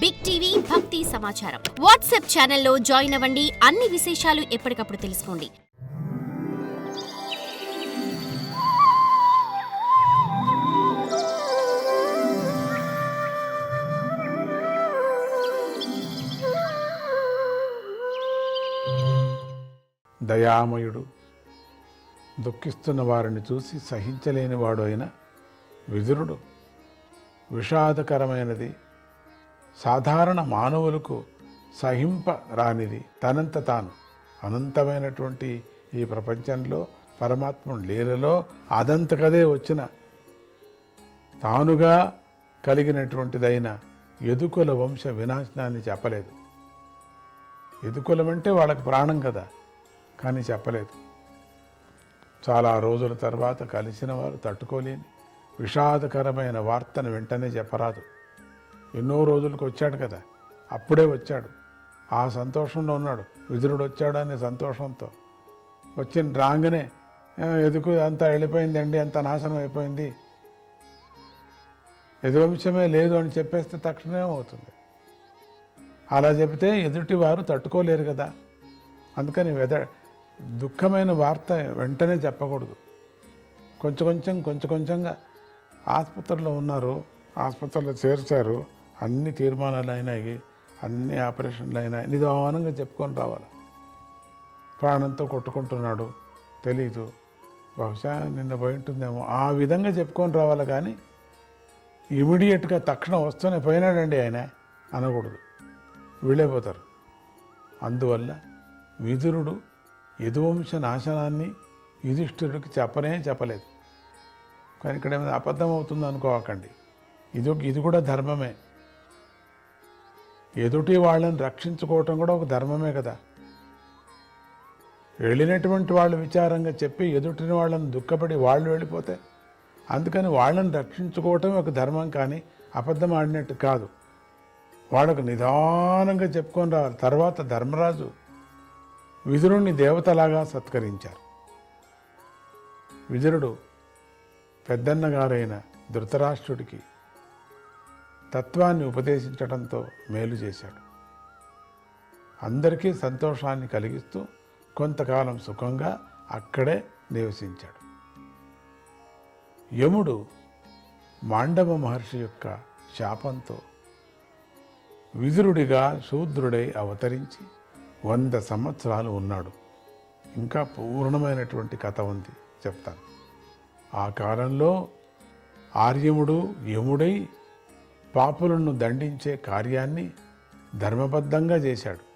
Big TV భక్తి సమాచారం WhatsApp ఛానల్లో జాయిన్ అవ్వండి. అన్ని విశేషాలు ఎప్పటికప్పుడు తెలుసుకోండి. దయామయుడు. దుఃఖిస్తున్న వారిని చూసి సహించలేనివాడు అయిన విదురుడు. విషాదకరమైనది. సాధారణ మానవులకు సహింప రానిది తనంత తాను. అనంతమైనటువంటి ఈ ప్రపంచంలో పరమాత్ముడు లీలలో అదంతకదే వచ్చిన తానుగా కలిగినటువంటిదైన ఎదుకుల వంశ వినాశనాన్ని చెప్పలేదు. ఎదుకులం అంటే వాళ్ళకి ప్రాణం కదా కానీ చెప్పలేదు. చాలా రోజుల తర్వాత కలిసిన వారు తట్టుకోలేని విషాదకరమైన వార్తను వెంటనే చెప్పరాదు. ఎన్నో రోజులకు వచ్చాడు కదా. అప్పుడే వచ్చాడు. ఆ సంతోషంలో ఉన్నాడు. విదురుడు వచ్చాడు అనే సంతోషంతో. వచ్చిన రాగానే ఎదుకు అంతా వెళ్ళిపోయిందండి? అంత నాశనం అయిపోయింది. ఎదువంశమే లేదు అని చెప్పేస్తే తక్షణమే అవుతుంది. అలా చెబితే ఎదుటి వారు తట్టుకోలేరు కదా. అందుకని వెద దుఃఖమైన వార్త వెంటనే చెప్పకూడదు. కొంచెం కొంచెం కొంచెం కొంచెంగా ఆసుపత్రిలో ఉన్నారు. ఆసుపత్రిలో చేర్చారు. అన్ని తీర్మానాలు అయినాయి అన్ని ఆపరేషన్లు అయినాయి నిదానంగా చెప్పుకొని రావాలి. ప్రాణంతో కొట్టుకుంటున్నాడు తెలీదు. బహుశా నిన్న పోయి ఉంటుందేమో. ఆ విధంగా చెప్పుకొని రావాలి కానీ ఇమీడియట్గా తక్షణం వస్తూనే పోయినాడండి ఆయన. అనకూడదు. వీళ్ళైపోతారు అందువల్ల విదురుడు యదువంశ నాశనాన్ని యుధిష్ఠిరుడికి చెప్పనే చెప్పలేదు. కానీ ఇక్కడ ఏమైనా అబద్ధం అవుతుంది అనుకోకండి ఇది ఒక- ఇది కూడా ధర్మమే. ఎదుటి వాళ్ళని రక్షించుకోవటం కూడా ఒక ధర్మమే కదా. వెళ్ళినటువంటి వాళ్ళు విచారంగా చెప్పి ఎదుటిని వాళ్ళని దుఃఖపడి వాళ్ళు వెళ్ళిపోతే అందుకని వాళ్ళని రక్షించుకోవటం ఒక ధర్మం కానీ అబద్ధం ఆడినట్టు కాదు. వాళ్ళకు నిదానంగా చెప్పుకొని రావాలి. తర్వాత ధర్మరాజు విదురుణ్ణి దేవతలాగా సత్కరించారు. విదురుడు పెద్దన్న గారైన ధృతరాష్ట్రుడికి తత్వాన్ని ఉపదేశించడంతో మేలు చేశాడు. అందరికీ సంతోషాన్ని కలిగిస్తూ కొంతకాలం సుఖంగా అక్కడే నివసించాడు. యముడు మాండవ మహర్షి యొక్క శాపంతో విదురుడిగా శూద్రుడై అవతరించి వంద సంవత్సరాలు ఉన్నాడు. ఇంకా పూర్ణమైనటువంటి కథ ఉంది చెప్తాను. ఆ కాలంలో ఆర్యముడు యముడై పాపులను దండించే కార్యాన్ని ధర్మబద్ధంగా చేశాడు.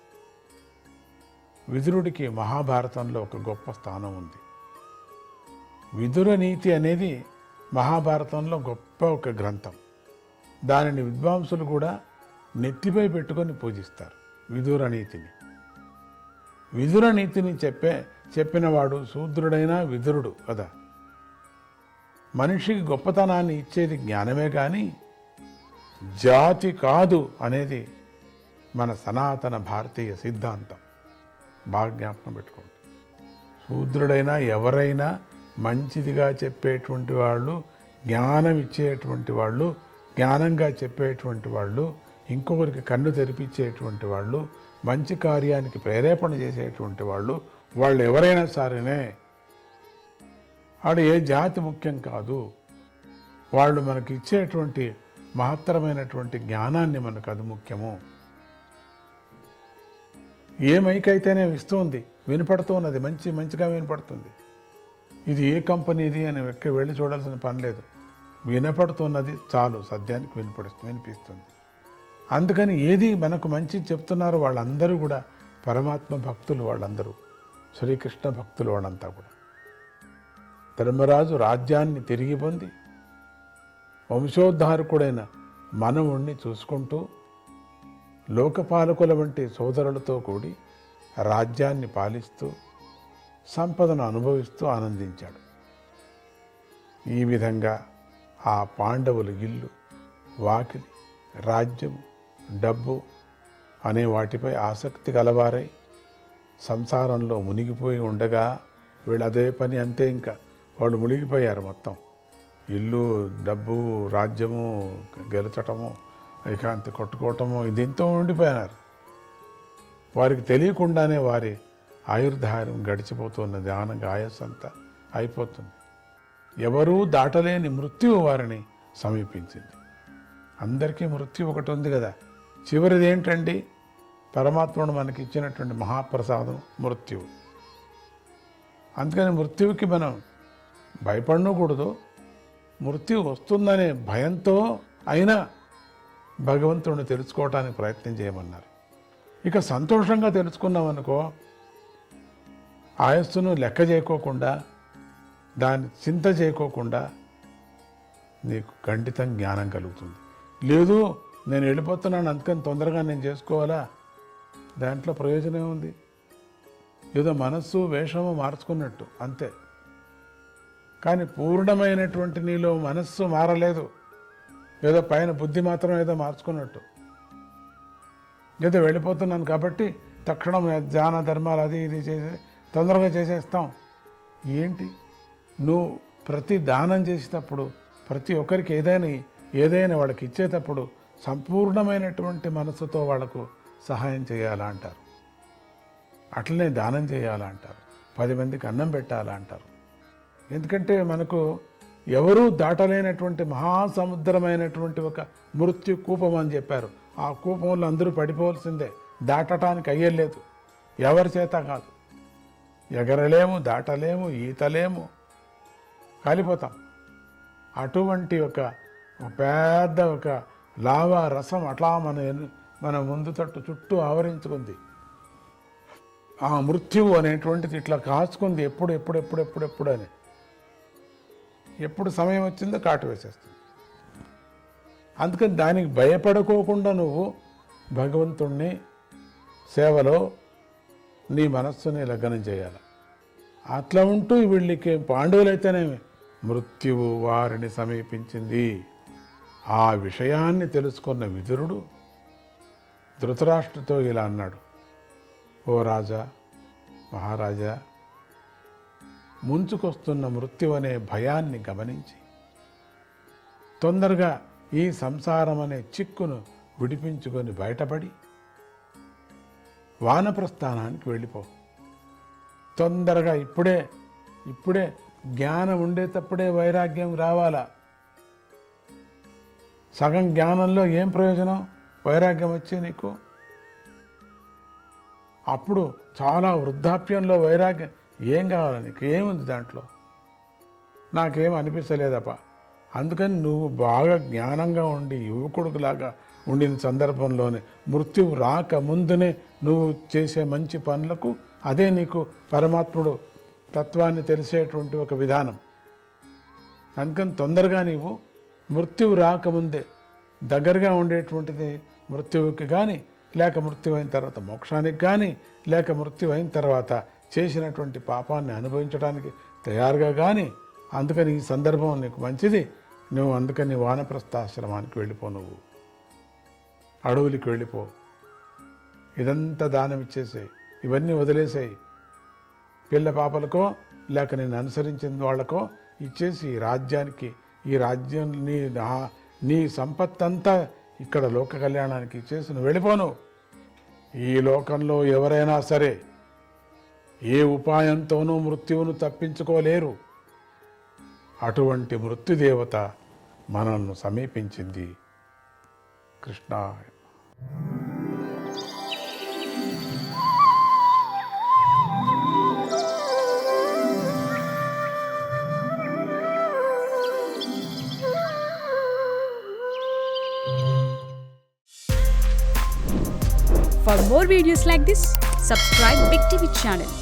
విదురుడికి మహాభారతంలో ఒక గొప్ప స్థానం ఉంది. విదుర నీతి అనేది మహాభారతంలో గొప్ప ఒక గ్రంథం. దానిని విద్వాంసులు కూడా నెత్తిపై పెట్టుకొని పూజిస్తారు విదుర నీతిని. విదుర నీతిని చెప్పే చెప్పినవాడు శూద్రుడైన విదురుడు కదా. మనిషికి గొప్పతనాన్ని ఇచ్చేది జ్ఞానమే కానీ జాతి కాదు అనేది మన సనాతన భారతీయ సిద్ధాంతం. బాగా జ్ఞాపకం పెట్టుకోండి. శూద్రుడైనా ఎవరైనా మంచిదిగా చెప్పేటువంటి వాళ్ళు జ్ఞానం ఇచ్చేటువంటి వాళ్ళు జ్ఞానంగా చెప్పేటువంటి వాళ్ళు ఇంకొకరికి కన్ను తెరిపించేటువంటి వాళ్ళు మంచి కార్యానికి ప్రేరేపణ చేసేటువంటి వాళ్ళు వాళ్ళు ఎవరైనా సరేనే ఆడ ఏ జాతి ముఖ్యం కాదు. వాళ్ళు మనకి ఇచ్చేటువంటి మహత్తరమైనటువంటి జ్ఞానాన్ని మనకు అది ముఖ్యము. ఏ మైక్ అయితేనే ఇస్తుంది వినపడుతున్నది మంచి మంచిగా వినపడుతుంది. ఇది ఏ కంపెనీది అని ఎక్కడ వెళ్ళి చూడాల్సిన పని లేదు. వినపడుతున్నది చాలు సద్యానికి వినపడుతుంది వినిపిస్తుంది. అందుకని ఏది మనకు మంచి చెప్తున్నారో వాళ్ళందరూ కూడా పరమాత్మ భక్తులు వాళ్ళందరూ శ్రీకృష్ణ భక్తులు వాళ్ళంతా కూడా. ధర్మరాజు రాజ్యాన్ని తిరిగి పొంది వంశోద్ధారకుడైన మనవుణ్ణి చూసుకుంటూ లోకపాలకుల వంటి సోదరులతో కూడి రాజ్యాన్ని పాలిస్తూ సంపదను అనుభవిస్తూ ఆనందించాడు. ఈ విధంగా ఆ పాండవుల ఇల్లు వాకిలి రాజ్యం డబ్బు అనే వాటిపై ఆసక్తి గలవారై సంసారంలో మునిగిపోయి ఉండగా వీళ్ళు అదే పని అంతే ఇంకా. వాళ్ళు మునిగిపోయారు మొత్తం. ఇల్లు డబ్బు రాజ్యము గెలచటము ఐకాంతి కొట్టుకోవటము దీంతో ఉండిపోయినారు. వారికి తెలియకుండానే వారి ఆయుర్ధారం గడిచిపోతున్నది ఆనంగా ఆయుస్సు అయిపోతుంది. ఎవరూ దాటలేని మృత్యువు వారిని సమీపించింది. అందరికీ మృత్యు ఒకటి ఉంది కదా. చివరిది ఏంటండి? పరమాత్ముడు మనకి ఇచ్చినటువంటి మహాప్రసాదం మృత్యువు. అందుకని మృత్యువుకి మనం భయపడకూడదు మృత్యు వస్తుందనే భయంతో అయినా భగవంతుడిని తెలుసుకోవటానికి ప్రయత్నం చేయమన్నారు. ఇక సంతోషంగా తెలుసుకున్నామనుకో ఆయస్సును లెక్క చేయకోకుండా దాన్ని చింత చేయకోకుండా నీకు ఖండితం జ్ఞానం కలుగుతుంది. లేదు నేను వెళ్ళిపోతున్నాను అందుకని తొందరగా నేను చేసుకోవాలా? దాంట్లో ప్రయోజనం ఉంది. ఏదో మనస్సు వేషము మార్చుకున్నట్టు అంతే. కానీ పూర్ణమైనటువంటి నీలో మనస్సు మారలేదు. ఏదో పైన బుద్ధి మాత్రం ఏదో మార్చుకున్నట్టు. ఏదో వెళ్ళిపోతున్నాను కాబట్టి తక్షణం ధ్యాన ధర్మాలు అది ఇది చేసే తొందరగా చేసేస్తాం. ఏంటి? నువ్వు ప్రతి దానం చేసేటప్పుడు ప్రతి ఒక్కరికి ఏదైనా ఏదైనా వాళ్ళకి ఇచ్చేటప్పుడు సంపూర్ణమైనటువంటి మనసుతో వాళ్ళకు సహాయం చేయాలా అంటారు అట్లనే దానం చేయాలా అంటారు పది మందికి అన్నం పెట్టాలా అంటారు ఎందుకంటే మనకు ఎవరూ దాటలేనటువంటి మహాసముద్రమైనటువంటి ఒక మృత్యు కూపం అని చెప్పారు. ఆ కూపంలో అందరూ పడిపోవాల్సిందే. దాటటానికి అయ్యలేదు ఎవరి చేత కాదు. ఎగరలేము దాటలేము ఈతలేము. కాలిపోతాం. అటువంటి ఒక పెద్ద ఒక లావా రసం అట్లా మన మన ముందు తట్టు చుట్టూ ఆవరించుకుంది. ఆ మృత్యువు అనేటువంటిది ఇట్లా కాచుకుంది. ఎప్పుడు ఎప్పుడు ఎప్పుడు ఎప్పుడు ఎప్పుడు అని. ఎప్పుడు సమయం వచ్చిందో కాటు వేసేస్తుంది. అందుకని దానికి భయపడుకోకుండా నువ్వు భగవంతుణ్ణి సేవలో నీ మనస్సుని లగ్నం చేయాలి. అట్లా ఉంటూ వీళ్ళకి పాండవులైతేనేమి? మృత్యువు వారిని సమీపించింది. ఆ విషయాన్ని తెలుసుకున్న విదురుడు ధృతరాష్ట్రతో ఇలా అన్నాడు. ఓ రాజా మహారాజా ముంచుకొస్తున్న మృత్యు అనే భయాన్ని గమనించి తొందరగా ఈ సంసారం అనే చిక్కును విడిపించుకొని బయటపడి వానప్రస్థానానికి వెళ్ళిపో. తొందరగా ఇప్పుడే ఇప్పుడే జ్ఞానం ఉండేటప్పుడే వైరాగ్యం రావాలా? సగం జ్ఞానంలో ఏం ప్రయోజనం? వైరాగ్యం వచ్చే నీకు? అప్పుడు చాలా వృద్ధాప్యంలో వైరాగ్యం ఏం కావాలి నీకు? ఏముంది దాంట్లో? నాకేం అనిపించలేదప్ప అందుకని నువ్వు బాగా జ్ఞానంగా ఉండి యువకుడులాగా ఉండిన సందర్భంలోనే మృత్యువు రాక ముందునే నువ్వు చేసే మంచి పనులకు అదే నీకు పరమాత్ముడు తత్వాన్ని తెలిసేటువంటి ఒక విధానం. అందుకని తొందరగా నీవు మృత్యువు రాకముందే దగ్గరగా ఉండేటువంటిది మృత్యువుకి కానీ లేక మృత్యువైన తర్వాత మోక్షానికి కానీ లేక మృత్యు అయిన తర్వాత చేసినటువంటి పాపాన్ని అనుభవించడానికి తయారుగా కానీ అందుకని ఈ సందర్భం నీకు మంచిది. నువ్వు అందుకని వానప్రస్థాశ్రమానికి వెళ్ళిపో నువ్వు. అడవులకి వెళ్ళిపో. ఇదంతా దానం ఇచ్చేసేయి ఇవన్నీ వదిలేసేయి పిల్ల పాపలకో లేక నేను అనుసరించిన వాళ్ళకో ఇచ్చేసి ఈ రాజ్యానికి ఈ రాజ్యం నీ నా- నీ సంపత్తంతా ఇక్కడ లోక కళ్యాణానికి ఇచ్చేసి నువ్వు వెళ్ళిపోను ఈ లోకంలో ఎవరైనా సరే ఏ ఉపాయంతోనూ మృత్యువును తప్పించుకోలేరు అటువంటి మృత్యుదేవత మనల్ని సమీపించింది Krishna For more videos like this, subscribe Big TV channel